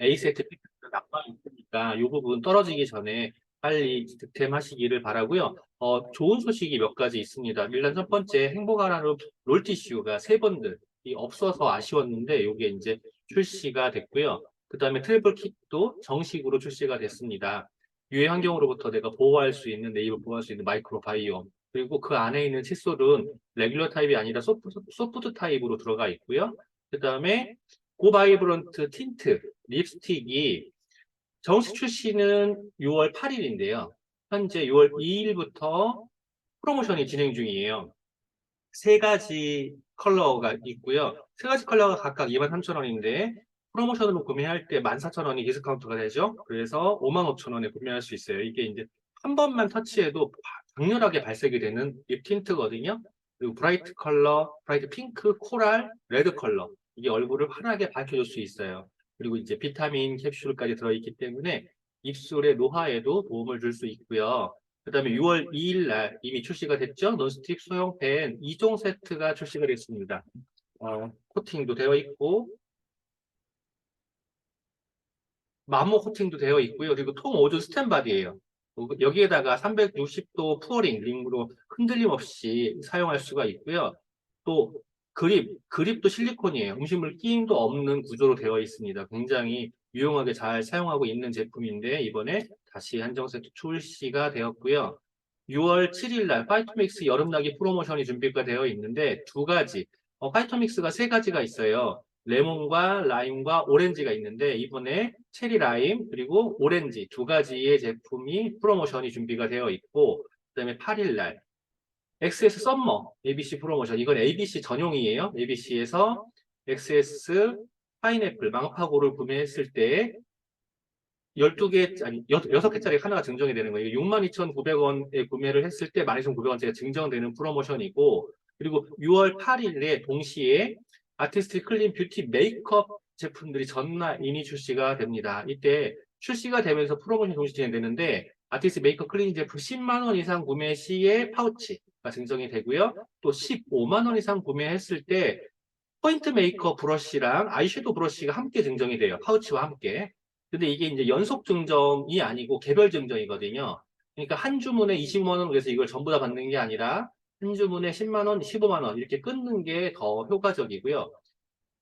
A 세트 픽스가 낙방 있으니까 이 부분 떨어지기 전에 빨리 득템하시기를 바라고요. 어, 좋은 소식이 몇 가지 있습니다. 일단 첫 번째 행복하라는 롤티슈가 세 번들 이 없어서 아쉬웠는데 이게 이제 출시가 됐고요. 그 다음에 트래블 킷도 정식으로 출시가 됐습니다. 유해 환경으로부터 내가 보호할 수 있는 네이버 보호할 수 있는 마이크로 바이옴 그리고 그 안에 있는 칫솔은 레귤러 타입이 아니라 소프트, 소프트 타입으로 들어가 있고요. 그 다음에 고바이브런트 틴트 립스틱이 정식 출시는 6월 8일인데요. 현재 6월 2일부터 프로모션이 진행 중이에요. 세 가지 컬러가 있고요. 세 가지 컬러가 각각 23,000원인데 프로모션으로 구매할 때 14,000원이 디스카운트가 되죠. 그래서 55,000원에 구매할 수 있어요. 이게 이제 한 번만 터치해도 강렬하게 발색이 되는 립 틴트거든요. 그리고 브라이트 컬러, 브라이트 핑크, 코랄, 레드 컬러. 이게 얼굴을 환하게 밝혀줄 수 있어요. 그리고 이제 비타민 캡슐까지 들어있기 때문에 입술의 노화에도 도움을 줄 수 있고요. 그 다음에 6월 2일 날 이미 출시가 됐죠. 논스틱 소형 펜 2종 세트가 출시가 됐습니다. 어, 코팅도 되어 있고 마모 코팅도 되어 있고요. 그리고 통 5주 스탠바디예요. 어, 여기에다가 360도 푸어링 링으로 흔들림 없이 사용할 수가 있고요. 또 그립, 그립도 실리콘이에요. 음식물 끼임도 없는 구조로 되어 있습니다. 굉장히 유용하게 잘 사용하고 있는 제품인데 이번에 다시 한정 세트 출시가 되었고요. 6월 7일 날 파이토믹스 여름나기 프로모션이 준비가 되어 있는데 두 가지, 어, 파이토믹스가 세 가지가 있어요. 레몬과 라임과 오렌지가 있는데 이번에 체리 라임 그리고 오렌지 두 가지의 제품이 프로모션이 준비가 되어 있고 그다음에 8일 날 XS 썸머 ABC 프로모션 이건 ABC 전용이에요. ABC에서 XS 파인애플 망파고를 구매했을 때 12개 아니 6개짜리 하나가 증정이 되는 거예요. 62,900원에 구매를 했을 때 12,900원짜리가 증정되는 프로모션이고 그리고 6월 8일에 동시에 아티스트 클린 뷰티 메이크업 제품들이 전날 이미 출시가 됩니다. 이때 출시가 되면서 프로모션 동시 진행되는데 아티스트 메이크업 클린 제품 10만 원 이상 구매 시에 파우치가 증정이 되고요. 또 15만 원 이상 구매했을 때 포인트 메이크업 브러쉬랑 아이섀도우 브러쉬가 함께 증정이 돼요. 파우치와 함께. 근데 이게 이제 연속 증정이 아니고 개별 증정이거든요. 그러니까 한 주문에 20만 원 그래서 이걸 전부 다 받는 게 아니라 한 주문에 10만 원, 15만 원 이렇게 끊는 게 더 효과적이고요.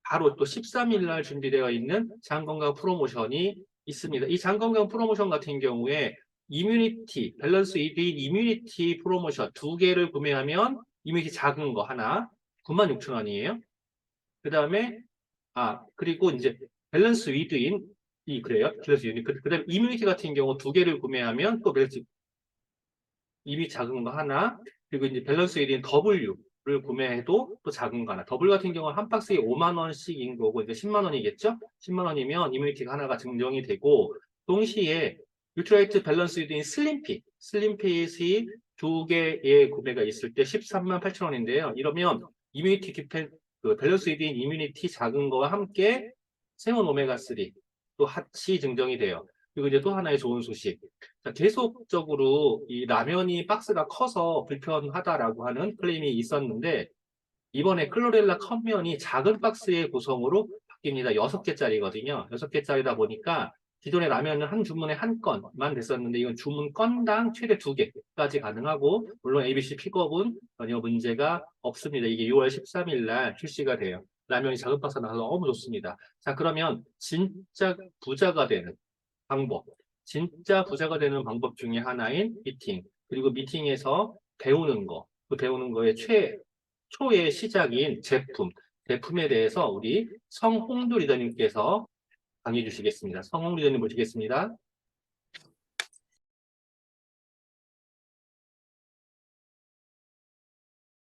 바로 또 13일 날 준비되어 있는 장건강 프로모션이 있습니다. 이 장건강 프로모션 같은 경우에 이뮤니티, 밸런스 1인 이뮤니티 프로모션 두 개를 구매하면 이뮤니티 작은 거 하나 96,000원이에요. 그 다음에 아 그리고 이제 밸런스 위드인 이 그래요. 밸런스 유닛. 그 다음에 이뮤니티 같은 경우 두 개를 구매하면 또 밸런스 입이 작은 거 하나 그리고 이제 밸런스 1인 W를 구매해도 또 작은 거 하나. 더블 같은 경우는 한 박스에 5만 원씩인 거고 이제 10만 원이겠죠? 10만 원이면 이뮤니티가 하나가 증정이 되고 동시에 유트라이트 밸런스 1인 슬림핏, 슬림핏이 두 개의 구매가 있을 때 13만 8천 원인데요. 이러면 이뮤니티 기펜 그 밸런스 1인 이뮤니티 작은 거와 함께 생온 오메가3 또 같이 증정이 돼요. 그리고 이제 또 하나의 좋은 소식. 자, 계속적으로 이 라면이 박스가 커서 불편하다라고 하는 클레임이 있었는데 이번에 클로렐라 컵면이 작은 박스의 구성으로 바뀝니다. 6개짜리거든요. 6개짜리다 보니까 기존의 라면은 한 주문에 한 건만 됐었는데 이건 주문 건당 최대 2개까지 가능하고 물론 ABC 픽업은 전혀 문제가 없습니다. 이게 6월 13일 날 출시가 돼요. 라면이 작은 박스 나서 너무 좋습니다. 자 그러면 진짜 부자가 되는 방법. 진짜 부자가 되는 방법 중에 하나인 미팅. 그리고 미팅에서 배우는 거. 그 배우는 거의 최, 초의 시작인 제품. 제품에 대해서 우리 성홍두 리더님께서 강의 주시겠습니다. 성홍 리더님 모시겠습니다.